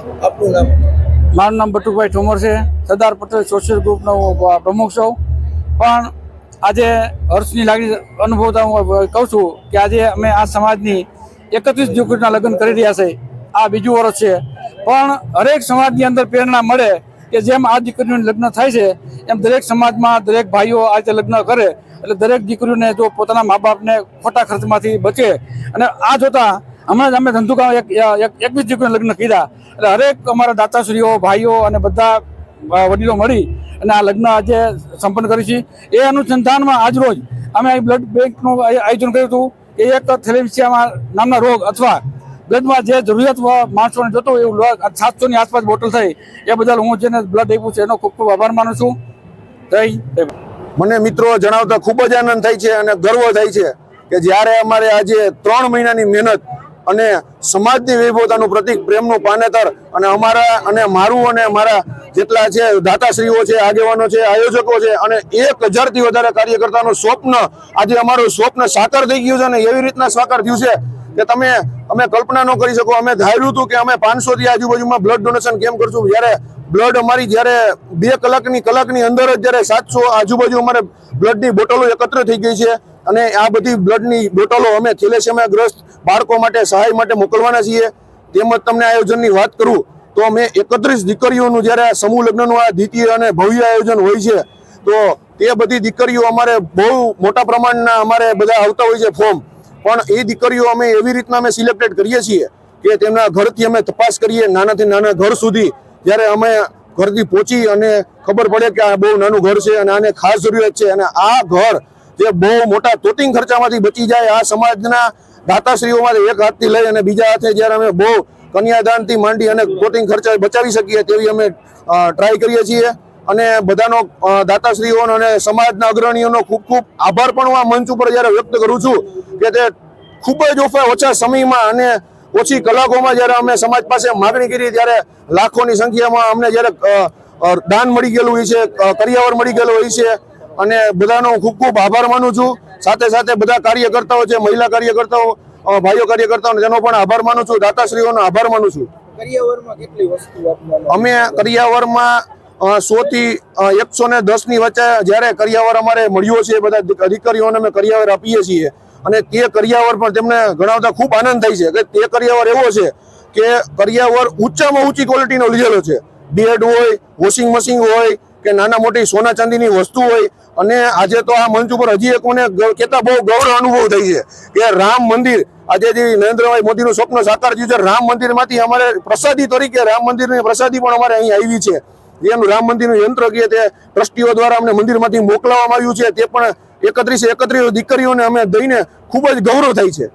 આપનું નામ? મારું નામ બટુભાઈ ઠોમર છે. સરદાર પટેલ સોશિયલ ગ્રુપનો પ્રમુખ છું. પણ આજે હર્ષની લાગણી અનુભવતા હું કહું છું કે આજે અમે આ સમાજની એકત્રીસ દીકરીના લગ્ન કરી રહ્યા છે. આ બીજું વર્ષ છે. પણ હરેક સમાજની અંદર પ્રેરણા મળે કે જેમ આ દીકરીઓને લગ્ન થાય છે, એમ દરેક સમાજમાં દરેક ભાઈઓ આ રીતે લગ્ન કરે. એટલે દરેક દીકરીઓને જો પોતાના મા બાપને ખોટા ખર્ચમાંથી બચે. અને આ જોતા હમણાં જ અમે ધંધુકા એક એક- એકવીસ દીકરીને લગ્ન કીધા એટલે હરેક અમારા દાતાશ્રીઓ, ભાઈઓ અને બધા વડીલો મળી અને આ લગ્ન આજે સંપન્ન કરી છે. એ અનુસંધાનમાં આજરોજ અમે અહીં બ્લડ બેંકનું આય- આયોજન કર્યું હતું. કે એક થેલેમિસિયામાં નામના રોગ અથવા બ્લડમાં જે જરૂરિયાત માણસોને જોતો એવું સાતસોની આસપાસ બોટલ થઈ. એ બદલ હું જેને બ્લડ આપ્યું છે એનો ખૂબ ખૂબ આભાર માનું છું. જય મને મિત્રો જણાવતા ખૂબ જ આનંદ થાય છે અને ગર્વ થાય છે કે જ્યારે અમારે આજે ત્રણ મહિનાની મહેનત અને સમાજની વૈભવતાનું પ્રતિક પ્રેમનું પાનેતર અને અમારા અને મારું અને મારા જેટલા છે દાતાશ્રીઓ છે, આગેવાનો છે, આયોજકો છે અને એક હજારથી વધારે કાર્યકર્તાનું સ્વપ્ન આજે અમારું સ્વપ્ન સાકાર થઈ ગયું છે અને એવી રીતના સાકાર થયું છે કે તમે, અમે કલ્પના ન કરી શકો, અમે ધાર્યું હતું કે અમે પાંચસો થી આજુબાજુમાં બ્લડ ડોનેશન કેમ કરશું? જ્યારે બ્લડ અમારી, જ્યારે બે કલાકની કલાકની અંદર જ જ્યારે સાતસો આજુબાજુ અમારે બ્લડની બોટલો એકત્ર થઈ ગઈ છે. અને આ બધી બ્લડની બોટલો અમે થેલેસેમિયા ગ્રસ્ત બાળકો માટે સહાય માટે મોકલવાના છીએ. તેમજ તમને આયોજનની વાત કરું તો અમે એકત્રીસ દીકરીઓનું જ્યારે આ સમૂહ લગ્નનું આ દ્વિતીય અને ભવ્ય આયોજન હોય છે, તો તે બધી દીકરીઓ અમારે બહુ મોટા પ્રમાણના અમારે બધા આવતા હોય છે ફોર્મ. પણ એ દીકરીઓ અમે એવી રીતના અમે સિલેક્ટેડ કરીએ છીએ કે તેમના ઘરથી અમે તપાસ કરીએ નાનાથી નાના ઘર સુધી. જ્યારે અમે ઘરથી પહોંચી અને ખબર પડે કે આ બહુ નાનું ઘર છે અને આને ખાસ જરૂરિયાત છે અને આ ઘર જે બહુ મોટા તોટિંગ ખર્ચામાંથી બચી જાય આ સમાજના દાતાશ્રીઓમાંથી એક હાથથી લઈ અને બીજા હાથે જ્યારે અમે બહુ કન્યાદાનથી માંડી અને તોતિંગ ખર્ચા બચાવી શકીએ તેવી અમે ટ્રાય કરીએ છીએ. અને બધાનો દાતાશ્રીઓનો અને સમાજના અગ્રણીઓનો ખૂબ ખૂબ આભાર પણ હું આ મંચ ઉપર જ્યારે વ્યક્ત કરું છું કે તે ખૂબ જ ઓછા સમયમાં અને ઓછી કલાકોમાં જ્યારે અમે સમાજ પાસે માગણી કરી ત્યારે લાખોની સંખ્યામાં અમને જ્યારે દાન મળી ગયેલું હોય છે કરિયાવર મળી ગયેલું હોય છે અને બધાનો હું ખૂબ ખૂબ આભાર માનું છું. સાથે સાથે બધા કાર્યકર્તાઓ છે મહિલા કાર્યકર્તાઓ ભાઈઓ કાર્યકર્તાઓ તેનો પણ આભાર માનું છું. દાતાશ્રીઓનો આભાર માનું છું. અમે કરિયાવરમાં સો થી એકસો ને દસની વચ્ચે જ્યારે કરિયાવર અમારે મળ્યો છે બધા અધિકારીઓને અમે કરિયાવર આપીએ છીએ. અને તે કરિયાવર પણ તેમને ગણાવતા ખૂબ આનંદ થાય છે કે તે કરિયાવર એવો છે કે કરિયાવર ઊંચામાં ઊંચી ક્વોલિટીનો લીધેલો છે. બેડ હોય વોશિંગ મશીન હોય કે નાના મોટી સોના ચાંદીની વસ્તુ હોય. અને આજે તો આ મંચ ઉપર હજી એક મને કહેતા બહુ ગૌરવ અનુભવ થાય છે કે રામ મંદિર, આજે જે નરેન્દ્રભાઈ મોદીનું સ્વપ્ન સાકાર થયું છે, રામ મંદિરમાંથી અમારે પ્રસાદી તરીકે, રામ મંદિરની પ્રસાદી પણ અમારે અહીં આવી છે. જેનું રામ મંદિરનું યંત્ર કે તે ટ્રસ્ટીઓ દ્વારા અમને મંદિરમાંથી મોકલાવવામાં આવ્યું છે, તે પણ એકત્રીસ એકત્રીસ દીકરીઓને અમે દઈને ખૂબ જ ગૌરવ થાય છે.